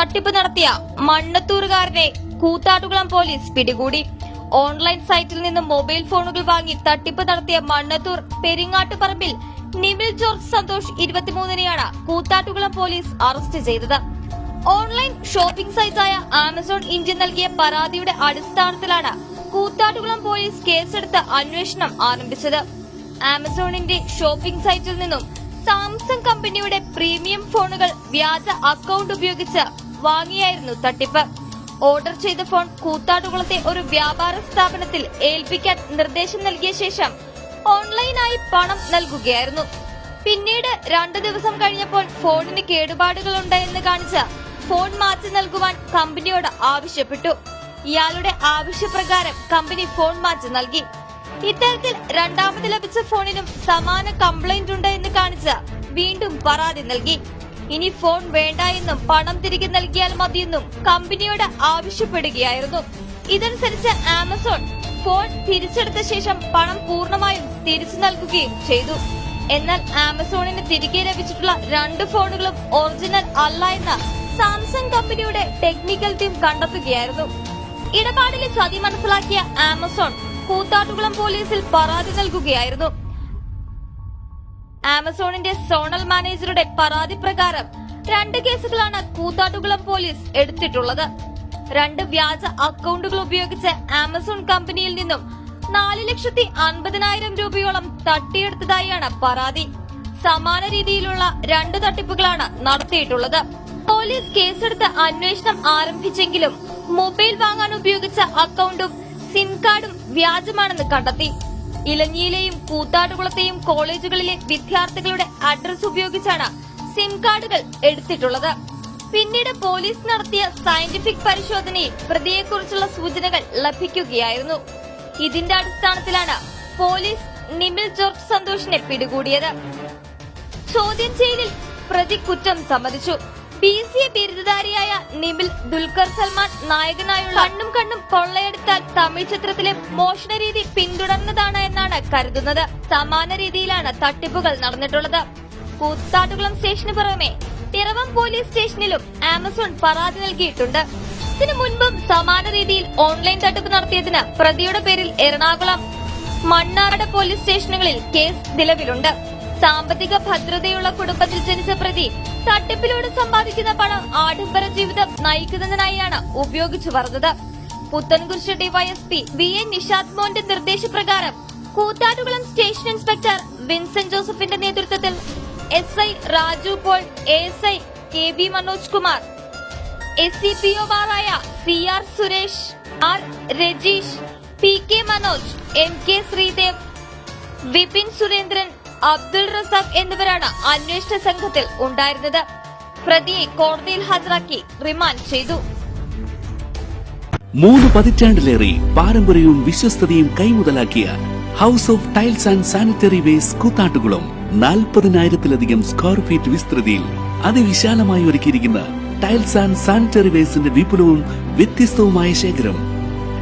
തട്ടിപ്പ് നടത്തിയ മണ്ണത്തൂറുകാരനെ കൂത്താട്ടുകുളം പോലീസ് പിടികൂടി. ഓൺലൈൻ സൈറ്റിൽ നിന്ന് മൊബൈൽ ഫോണുകൾ വാങ്ങി തട്ടിപ്പ് നടത്തിയ മണ്ണത്തൂർ പെരിങ്ങാട്ടുപറമ്പിൽ നിമിൽ ജോർജ് സന്തോഷ് ഇരുപത്തിമൂന്നിനെയാണ് കൂത്താട്ടുകുളം പോലീസ് അറസ്റ്റ് ചെയ്തത്. ഓൺലൈൻ ഷോപ്പിംഗ് സൈറ്റായ ആമസോൺ ഇന്ത്യ നൽകിയ പരാതിയുടെ അടിസ്ഥാനത്തിലാണ് കൂത്താട്ടുകുളം പോലീസ് കേസെടുത്ത് അന്വേഷണം ആരംഭിച്ചത്. ആമസോണിന്റെ ഷോപ്പിംഗ് സൈറ്റിൽ നിന്നും സാംസങ് കമ്പനിയുടെ പ്രീമിയം ഫോണുകൾ വ്യാജ അക്കൗണ്ട് ഉപയോഗിച്ച് വാങ്ങിയായിരുന്നു തട്ടിപ്പ്. ഓർഡർ ചെയ്ത ഫോൺ കൂത്താട്ടുകുളത്തെ ഒരു വ്യാപാര സ്ഥാപനത്തിൽ ഏൽപ്പിക്കാൻ നിർദ്ദേശം നൽകിയ ശേഷം ഓൺലൈനായി പണം നൽകുകയായിരുന്നു. പിന്നീട് രണ്ടു ദിവസം കഴിഞ്ഞപ്പോൾ ഫോണിന് കേടുപാടുകളുണ്ട് എന്ന് കാണിച്ച് ഫോൺ മാറ്റി നൽകുവാൻ കമ്പനിയോട് ആവശ്യപ്പെട്ടു. ഇയാളുടെ ആവശ്യപ്രകാരം കമ്പനി ഫോൺ മാറ്റി നൽകി. ഇത്തരത്തിൽ രണ്ടാമത് ലഭിച്ച ഫോണിനും സമാന കംപ്ലൈന്റ് ഉണ്ട് എന്ന് കാണിച്ച് വീണ്ടും പരാതി നൽകി. ഇനി ഫോൺ വേണ്ട എന്നും പണം തിരികെ നൽകിയാൽ മതിയെന്നും കമ്പനിയോട് ആവശ്യപ്പെടുകയായിരുന്നു. ഇതനുസരിച്ച് ആമസോൺ ഫോൺ തിരിച്ചെടുത്ത ശേഷം പണം പൂർണമായും തിരിച്ചു നൽകുകയും ചെയ്തു. എന്നാൽ ആമസോണിന് തിരികെ ലഭിച്ചിട്ടുള്ള രണ്ട് ഫോണുകളും ഒറിജിനൽ അല്ല എന്ന് സാംസങ് കമ്പനിയുടെ ടെക്നിക്കൽ ടീം കണ്ടെത്തുകയായിരുന്നു. ഇടപാടിലെ ചതി മനസ്സിലാക്കിയ ആമസോൺ കൂത്താട്ടുകുളം പോലീസിൽ പരാതി നൽകുകയായിരുന്നു. ആമസോണിന്റെ സോണൽ മാനേജറുടെ പരാതി പ്രകാരം രണ്ട് കേസുകളാണ് കൂത്താട്ടുകുളം പോലീസ് എടുത്തിട്ടുള്ളത്. രണ്ട് വ്യാജ അക്കൗണ്ടുകൾ ഉപയോഗിച്ച് ആമസോൺ കമ്പനിയിൽ നിന്നും നാല് ലക്ഷത്തി അൻപതിനായിരം രൂപയോളം തട്ടിയെടുത്തതായാണ് പരാതി. സമാന രീതിയിലുള്ള രണ്ട് തട്ടിപ്പുകളാണ് നടത്തിയിട്ടുള്ളത്. പോലീസ് കേസെടുത്ത് അന്വേഷണം ആരംഭിച്ചെങ്കിലും മൊബൈൽ വാങ്ങാൻ ഉപയോഗിച്ച അക്കൗണ്ടും സിം കാർഡും വ്യാജമാണെന്ന് കണ്ടെത്തി. ഇലഞ്ഞിയിലെയും കൂത്താട്ടുകുളത്തെയും കോളേജുകളിലെ വിദ്യാർത്ഥികളുടെ അഡ്രസ് ഉപയോഗിച്ചാണ് സിം കാർഡുകൾ എടുത്തിട്ടുള്ളത്. പിന്നീട് പോലീസ് നടത്തിയ സയന്റിഫിക് പരിശോധനയിൽ പ്രതിയെക്കുറിച്ചുള്ള സൂചനകൾ ലഭിക്കുകയായിരുന്നു. ഇതിന്റെ അടിസ്ഥാനത്തിലാണ് പോലീസ് നിമിൽ ജോർജ് സന്തോഷിനെ പിടികൂടിയത്. ചോദ്യം ചെയ്യലിൽ പ്രതി കുറ്റം സമ്മതിച്ചു. ബി സി എ ബിരുദധാരിയായ നിബിൽ ദുൽഖർ സൽമാൻ നായകനായുള്ള കണ്ണും കണ്ണും കൊള്ളയെടുത്താൽ തമിഴ് ചിത്രത്തിലെ മോഷണ രീതി പിന്തുടർന്നതാണ് എന്നാണ് കരുതുന്നത്. സമാന രീതിയിലാണ് തട്ടിപ്പുകൾ നടന്നിട്ടുള്ളത്. കൂത്താട്ടുകുളം സ്റ്റേഷന് പുറമെ പിറവം പോലീസ് സ്റ്റേഷനിലും ആമസോൺ പരാതി നൽകിയിട്ടുണ്ട്. ഇതിനു മുൻപും സമാന രീതിയിൽ ഓൺലൈൻ തട്ടിപ്പ് നടത്തിയതിന് പ്രതിയുടെ പേരിൽ എറണാകുളം മണ്ണാറട പോലീസ് സ്റ്റേഷനുകളിൽ കേസ് നിലവിലുണ്ട്. സാമ്പത്തിക ഭദ്രതയുള്ള കുടുംബത്തിൽ ജനിച്ച പ്രതി തട്ടിപ്പിലൂടെ സമ്പാദിക്കുന്ന പണം ആഡംബര ജീവിതം നയിക്കുന്നതിനായാണ് ഉപയോഗിച്ചു വരുന്നത് Puthencruz DYSP V N Nishad മോന്റെ നിർദ്ദേശപ്രകാരം കൂത്താട്ടുകുളം സ്റ്റേഷൻ ഇൻസ്പെക്ടർ വിൻസെന്റ് ജോസഫിന്റെ നേതൃത്വത്തിൽ S I Raju Paul S I K B Manoj Kumar S C P ഒമാരായ C R Suresh R Rajeesh P K Manoj M K Sreedev Vipin Surendran Abdul Razak എന്നിവരാണ് അന്വേഷണ സംഘത്തിൽ ഉണ്ടായിരുന്നത്. പ്രതിയെ കോടതിയിൽ ഹാജരാക്കി remand ചെയ്തു. മൂന്ന് പതിറ്റാണ്ടിലേറെ പാരമ്പര്യവും വിശ്വസ്തതയും കൈമുതലാക്കിയ house of tiles and sanitary wares Koothattukulam നാൽപ്പതിനായിരത്തിലധികം square feet വിസ്തൃതിയിൽ അതിവിശാലമായി ഒരുക്കിയിരിക്കുന്ന ടൈൽസ് ആൻഡ് സാനിറ്ററി വേസിന്റെ വിപുലവും വ്യത്യസ്തവുമായ ശേഖരം